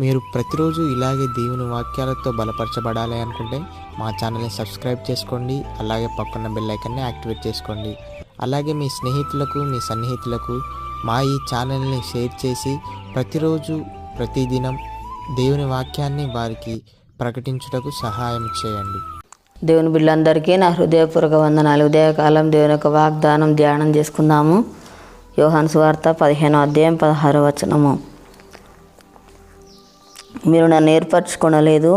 మీరు ప్రతిరోజు ఇలాగే దేవుని వాక్యాలతో బలపరచబడాలి అనుకుంటే మా ఛానల్ని సబ్స్క్రైబ్ చేసుకోండి అలాగే పక్కన బెల్ ఐకన్ని యాక్టివేట్ చేసుకోండి. అలాగే మీ స్నేహితులకు మీ సన్నిహితులకు మా ఈ ఛానల్ని షేర్ చేసి ప్రతిరోజు ప్రతిదినం దేవుని వాక్యాన్ని వారికి ప్రకటించుటకు సహాయం చేయండి. దేవుని బిడ్డలందరికీ నా హృదయపూర్వక వందనాలు. ఉదయకాలం దేవుని యొక్క వాగ్దానం ధ్యానం చేసుకుందాము. యోహాను సువార్త పదిహేనో అధ్యాయం పదహారో వచనము. మీరు నన్ను ఏర్పరచుకొనలేదు.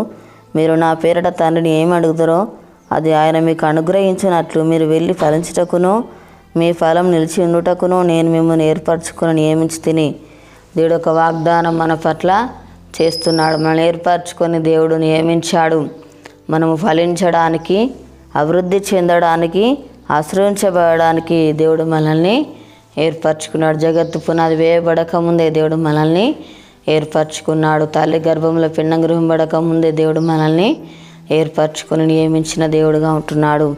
మీరు నా పేరట తండ్రిని ఏమడుగుతారో అడుగుతారో అది ఆయన మీకు అనుగ్రహించినట్లు మీరు వెళ్ళి ఫలించుటకును మీ ఫలం నిలిచి ఉండుటకును నేను మిమ్మల్ని ఏర్పరచుకుని నియమించి తిని దేవుడు ఒక వాగ్దానం మన పట్ల చేస్తున్నాడు. మనం ఏర్పరచుకొని దేవుడు నియమించాడు. మనము ఫలించడానికి అభివృద్ధి చెందడానికి ఆశ్రయించబడడానికి దేవుడు మనల్ని ఏర్పరచుకున్నాడు. జగత్తు పునాది వేయబడక ముందే దేవుడు మనల్ని ఏర్పరచుకున్నాడు. తల్లి గర్భంలో పిండం గృహంబడక ముందే దేవుడు మనల్ని ఏర్పరచుకొని నియమించిన దేవుడుగా ఉంటున్నాడు.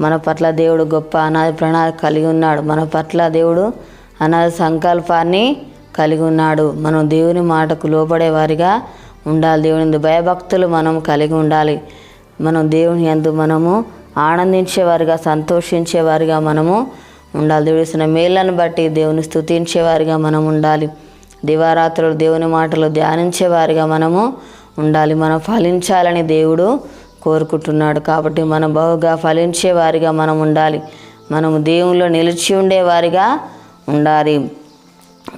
మన పట్ల దేవుడు గొప్ప అనాది ప్రణాళిక కలిగి ఉన్నాడు. మన పట్ల దేవుడు అనాది సంకల్పాన్ని కలిగి ఉన్నాడు. మనం దేవుని మాటకు లోపడే వారిగా ఉండాలి. దేవుని భయభక్తులు మనం కలిగి ఉండాలి. మనం దేవుని యందు మనము ఆనందించేవారిగా సంతోషించేవారిగా మనము ఉండాలి. దేవుడు ఇస్తున్న మేళ్ళను బట్టి దేవుని స్తుతించేవారిగా మనం ఉండాలి. దివారాత్రులు దేవుని మాటలు ధ్యానించేవారిగా మనము ఉండాలి. మనం ఫలించాలని దేవుడు కోరుకుంటున్నాడు కాబట్టి మనం బహుగా ఫలించే వారిగా మనం ఉండాలి. మనము దేవునిలో నిలిచి ఉండేవారిగా ఉండాలి.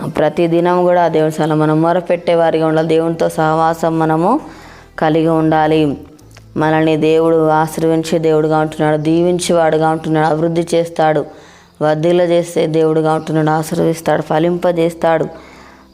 ప్రతిదినం కూడా దేవుని సల మనం మొరపెట్టే వారిగా ఉండాలి. దేవునితో సహవాసం మనము కలిగి ఉండాలి. మనల్ని దేవుడు ఆశ్రయించే దేవుడుగా ఉంటున్నాడు. దీవించేవాడుగా ఉంటున్నాడు. అభివృద్ధి చేస్తాడు. వర్ధిల్ల చేసే దేవుడుగా ఉంటున్నాడు. ఆశీర్వదిస్తాడు ఫలింపజేస్తాడు.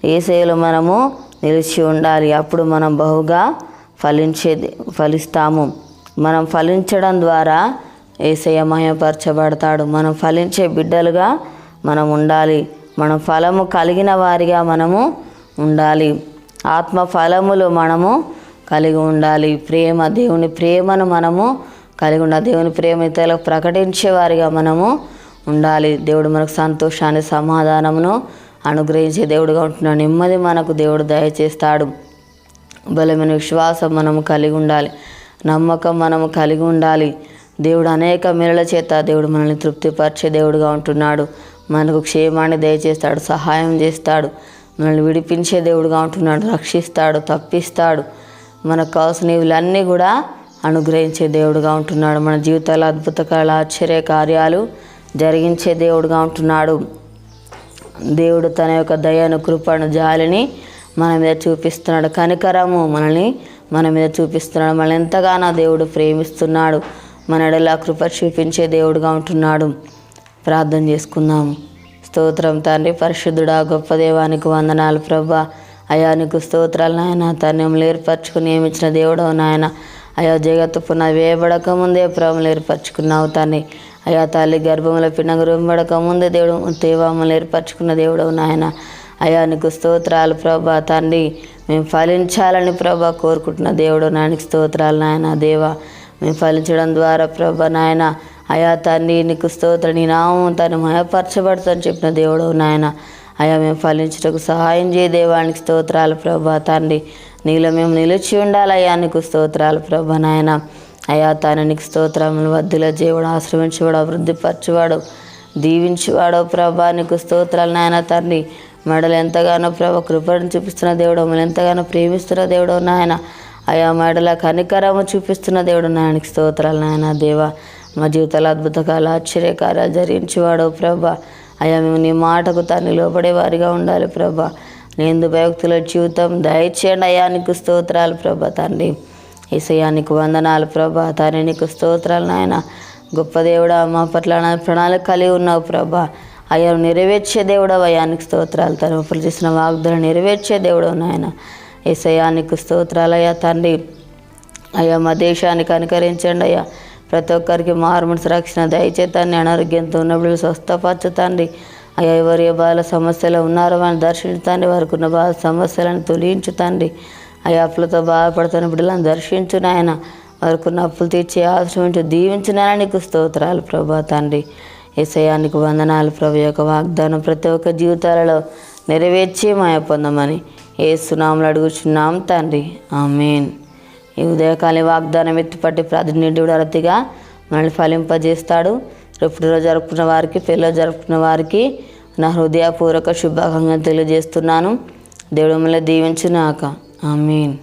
ఏసేలో మనము నిలిచి ఉండాలి. అప్పుడు మనం బహుగా ఫలించేది ఫలిస్తాము. మనం ఫలించడం ద్వారా ఏసయ మహిమపరచబడతాడు. మనం ఫలించే బిడ్డలుగా మనం ఉండాలి. మనం ఫలము కలిగిన వారిగా మనము ఉండాలి. ఆత్మ ఫలములు మనము కలిగి ఉండాలి. ప్రేమ దేవుని ప్రేమను మనము కలిగి ఉండాలి. దేవుని ప్రేమ ఇతరులకు ప్రకటించే వారిగా మనము ఉండాలి. దేవుడు మనకు సంతోషాన్ని సమాధానమును అనుగ్రహించే దేవుడుగా ఉంటున్నాడు. నెమ్మది మనకు దేవుడు దయచేస్తాడు బలమైన విశ్వాసం మనము కలిగి ఉండాలి. నమ్మకం మనము కలిగి ఉండాలి. దేవుడు అనేక మేరల చేత దేవుడు మనల్ని తృప్తిపరిచే దేవుడుగా ఉంటున్నాడు. మనకు క్షేమాన్ని దయచేస్తాడు. సహాయం చేస్తాడు. మనల్ని విడిపించే దేవుడుగా ఉంటున్నాడు. రక్షిస్తాడు. తప్పిస్తాడు. మనకు కావాల్సిన ఇవన్నీ కూడా అనుగ్రహించే దేవుడుగా ఉంటున్నాడు. మన జీవితాల అద్భుతకాల ఆశ్చర్య కార్యాలు జరిగించే దేవుడుగా ఉంటున్నాడు. దేవుడు తన యొక్క దయను కృపను జాలిని మన మీద చూపిస్తున్నాడు. కనికరము మనల్ని మన మీద చూపిస్తున్నాడు. మనల్ని ఎంతగానో దేవుడు ప్రేమిస్తున్నాడు. మన ఎడలా కృప చూపించే దేవుడుగా ఉంటున్నాడు. ప్రార్థన చేసుకుందాము స్తోత్రం తండ్రి పరిశుద్ధుడా గొప్ప దేవానికి వందనాలు ప్రభా. అయా నీకు స్తోత్రాలు నాయన. తన్యములు ఏర్పరచుకుని నియమించిన దేవుడవు నాయన. అయా జగత్తు పునః వేయబడక ముందే ప్రభులు ఏర్పరచుకున్నావు తండ్రి. అయ్యా తల్లి గర్భంలో పిన్నగరుంబడక ముందే దేవుడు దేవామలు ఏర్పరచుకున్న దేవుడవు నాయన. అయ్యా నీకు స్తోత్రాలు ప్రభా తండ్రి. మేము ఫలించాలని ప్రభా కోరుకుంటున్న దేవుడు నాయనకి స్తోత్రాలు నాయన దేవా. మేము ఫలించడం ద్వారా ప్రభా నాయన. అయా తండ్రి నీకు స్తోత్ర నీ నామం తను మయపరచబడతాను చెప్పిన దేవుడు నాయన. అయా మేము ఫలించటకు సహాయం చేయ దేవానికి స్తోత్రాలు ప్రభా తండ్రి. నీలో మేము నిలిచి ఉండాలి అయ్యా నీకు స్తోత్రాలు ప్రభా నాయన. అయా తననికి నీకు స్తోత్రములు వద్దుల జీవుడు ఆశ్రమించేవాడు అభివృద్ధిపరచువాడు దీవించేవాడు. ప్రభా నీకు స్తోత్రాలు నాయన తండ్రి. మెడలు ఎంతగానో ప్రభా కృపను చూపిస్తున్న దేవుడు మమ్మల్ని ఎంతగానో ప్రేమిస్తున్న దేవుడు నాయన. అయా మెడల కనికరము చూపిస్తున్న దేవుడు నాయనకి స్తోత్రాలు నాయన దేవా. మా జీవితాల అద్భుతకాల ఆశ్చర్యకార్యాలు జరిగించేవాడు ప్రభా. అయా మేము నీ మాటకు తన్ని లోపడేవారిగా ఉండాలి ప్రభా. నేను భయక్తుల జీవితం దయచేయండి అయ్యా నీకు స్తోత్రాలు ప్రభా తండ్రి. ఏసయానికి వందనాలు ప్రభా. తండ్రి నీకు స్తోత్రాలు నాయన. గొప్ప దేవుడా మా పట్ల ప్రణాళిక కలిగి ఉన్నావు ప్రభా. అయ్యా నెరవేర్చే దేవుడు అయ్యానికి స్తోత్రాలు తన ఒప్పులు చేసిన వాగ్దానం నెరవేర్చే దేవుడు నాయన. ఏసయానికి స్తోత్రాలు అయ్యా తండ్రి. అయ్యా మా దేశానికి అనుకరించండి అయ్యా. ప్రతి ఒక్కరికి మార్మన్స్ రక్షణ దయచేతాన్ని అనారోగ్యంతో ఉన్నప్పుడు స్వస్థపరచుతండి అయ్యా ఎవరు ఏ బాల సమస్యలు ఉన్నారో అని దర్శించుతండి వారికి ఉన్న బాల సమస్యలను తొలగించుతండి అయ్యా అప్పులతో బాధపడుతున్న బిడ్డలను దర్శించు నాయన. వారికున్న అప్పులు తీర్చి ఆశ్రమించి దీవించినాయన నీకు స్తోత్రాలు ప్రభా తండ్రి. ఏసయానికి వందనాలు ప్రభు. యొక్క వాగ్దానం ప్రతి ఒక్క జీవితాలలో నెరవేర్చి మాయ పొందమని ఏ సునాములు అడుగుచున్నాం తండ్రి. ఆమెన్. ఈ ఉదయకాలి వాగ్దానం ఎత్తిపట్టి ప్రాతినిధ్యుడు అరతిగా మనల్ని ఫలింపజేస్తాడు. రేపు జరుపుకున్న వారికి పెళ్ళిలో జరుపుకున్న వారికి నా హృదయపూర్వక శుభాకాంక్షలు తెలియజేస్తున్నాను. దేవుడు మిమ్మల్ని దీవించునాక. ఆమెన్